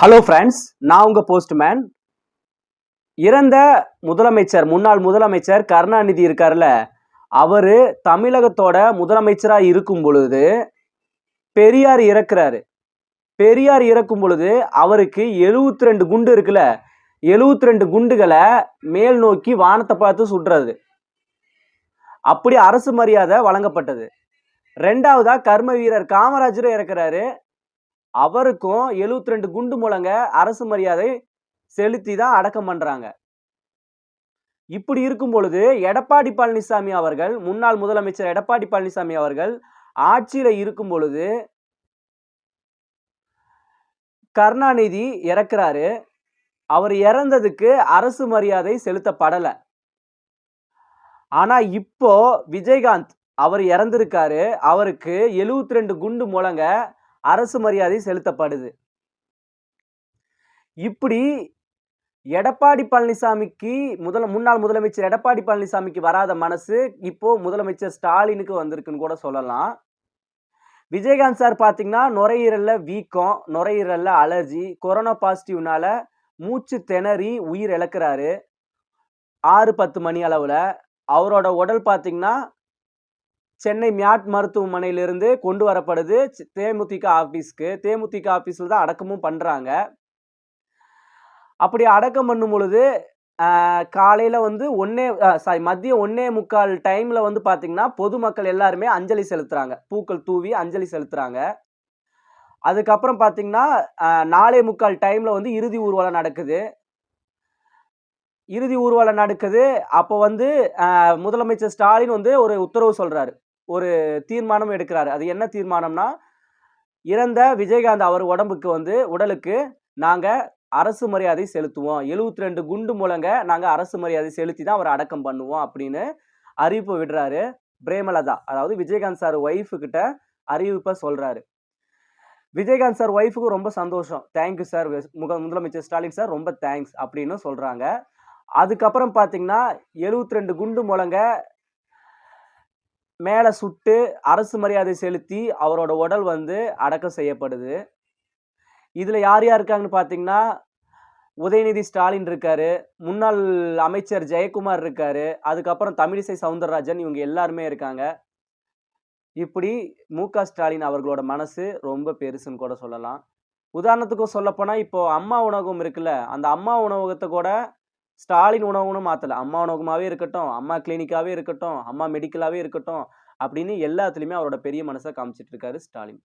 Hello friends நான் உங்க postman இறந்த முதலமைச்சர் முன்னாள் முதலமைச்சர் கருணாநிதி இருக்கார்ல அவரு தமிழகத்தோட முதலமைச்சரா இருக்கும் பொழுது பெரியார் இறக்குறாரு. பெரியார் இறக்கும் பொழுது அவருக்கு 72 ரெண்டு குண்டு இருக்குல்ல 72 ரெண்டு குண்டுகளை மேல் நோக்கி வானத்தை பார்த்து சுடுறது. அப்படி அரசு மரியாதை வழங்கப்பட்டது. ரெண்டாவதா கர்ம வீரர் காமராஜரும் இறக்குறாரு. அவருக்கும் 72 ரெண்டு குண்டு முழங்க அரசு மரியாதை செலுத்தி தான் அடக்கம் பண்றாங்க. இப்படி இருக்கும் பொழுது எடப்பாடி பழனிசாமி அவர்கள் முன்னாள் முதலமைச்சர் எடப்பாடி பழனிசாமி அவர்கள் ஆட்சியில இருக்கும் பொழுது கருணாநிதி இறக்குறாரு. அவர் இறந்ததுக்கு அரசு மரியாதை செலுத்தப்படல. ஆனா இப்போ விஜயகாந்த் அவர் இறந்திருக்காரு. அவருக்கு 72 ரெண்டு குண்டு முழங்க அரசு மரியாதை செலுத்தப்படுது. இப்படி எடப்பாடி பழனிசாமிக்கு முதல முன்னாள் முதலமைச்சர் எடப்பாடி பழனிசாமிக்கு வராத மனசு இப்போ முதலமைச்சர் ஸ்டாலினுக்கு வந்திருக்குன்னு கூட சொல்லலாம். விஜயகாந்த் சார் பார்த்தீங்கன்னா நுரையீரலில் வீக்கம் நுரையீரலில் அலர்ஜி கொரோனா பாசிட்டிவ்னால மூச்சு திணறி உயிர் இழக்கிறாரு. ஆறு பத்து மணி அளவில். அவரோட உடல் பார்த்தீங்கன்னா சென்னை மியாட் மருத்துவமனையிலிருந்து கொண்டு வரப்படுது. தேமுதிக ஆஃபீஸ்க்கு தேமுதிக ஆஃபீஸில் தான் அடக்கமும் பண்ணுறாங்க அப்படி அடக்கம் பண்ணும் பொழுது காலையில் வந்து ஒன்னே சாரி மதியம் ஒன்னே முக்கால் டைமில் வந்து பார்த்திங்கன்னா பொதுமக்கள் எல்லாருமே அஞ்சலி செலுத்துகிறாங்க பூக்கள் தூவி அஞ்சலி செலுத்துகிறாங்க அதுக்கப்புறம் பார்த்தீங்கன்னா நாலே முக்கால் டைமில் வந்து இறுதி ஊர்வலம் நடக்குது. இறுதி ஊர்வலம் நடக்குது. அப்போ வந்து முதலமைச்சர் ஸ்டாலின் வந்து ஒரு உத்தரவு சொல்கிறாரு ஒரு தீர்மானம் எடுக்கிறாரு. அது என்ன தீர்மானம்னா இறந்த விஜயகாந்த் அவர் உடம்புக்கு வந்து உடலுக்கு நாங்கள் அரசு மரியாதை செலுத்துவோம். 72 ரெண்டு குண்டு மூலங்க நாங்கள் அரசு மரியாதை செலுத்தி தான் அவர் அடக்கம் பண்ணுவோம் அப்படின்னு அறிவிப்பு விடுறாரு பிரேமலதா. அதாவது விஜயகாந்த் சார் ஒய்ஃபு கிட்ட அறிவிப்பை சொல்கிறாரு விஜயகாந்த் சார் ஒய்ஃபுக்கு ரொம்ப சந்தோஷம். தேங்க்யூ சார் முக முதலமைச்சர் ஸ்டாலின் சார் ரொம்ப தேங்க்ஸ் அப்படின்னு சொல்கிறாங்க அதுக்கப்புறம் பார்த்தீங்கன்னா 72 ரெண்டு குண்டு முழங்க மேலே சுட்டு அரசு மரியாதை செலுத்தி அவரோட உடல் வந்து அடக்கம் செய்யப்படுது. இதில் யார் யார் இருக்காங்கன்னு பார்த்தீங்கன்னா உதயநிதி ஸ்டாலின் இருக்காரு முன்னாள் அமைச்சர் ஜெயக்குமார் இருக்காரு அதுக்கப்புறம் தமிழிசை சவுந்தரராஜன் இவங்க எல்லாருமே இருக்காங்க. இப்படி மு க ஸ்டாலின் அவர்களோட மனசு ரொம்ப பெருசுன்னு கூட சொல்லலாம். உதாரணத்துக்கு சொல்லப்போனால் இப்போ அம்மா உணவகம் இருக்குல்ல அந்த அம்மா உணவகத்தை கூட ஸ்டாலின் உணவுன்னு மாற்றல அம்மா உணவகமாகவே இருக்கட்டும் அம்மா கிளினிக்காகவே இருக்கட்டும் அம்மா மெடிக்கலாகவே இருக்கட்டும் அப்படின்னு எல்லாத்துலேயுமே அவரோட பெரிய மனசை காமிச்சிட்டு இருக்காரு ஸ்டாலின்.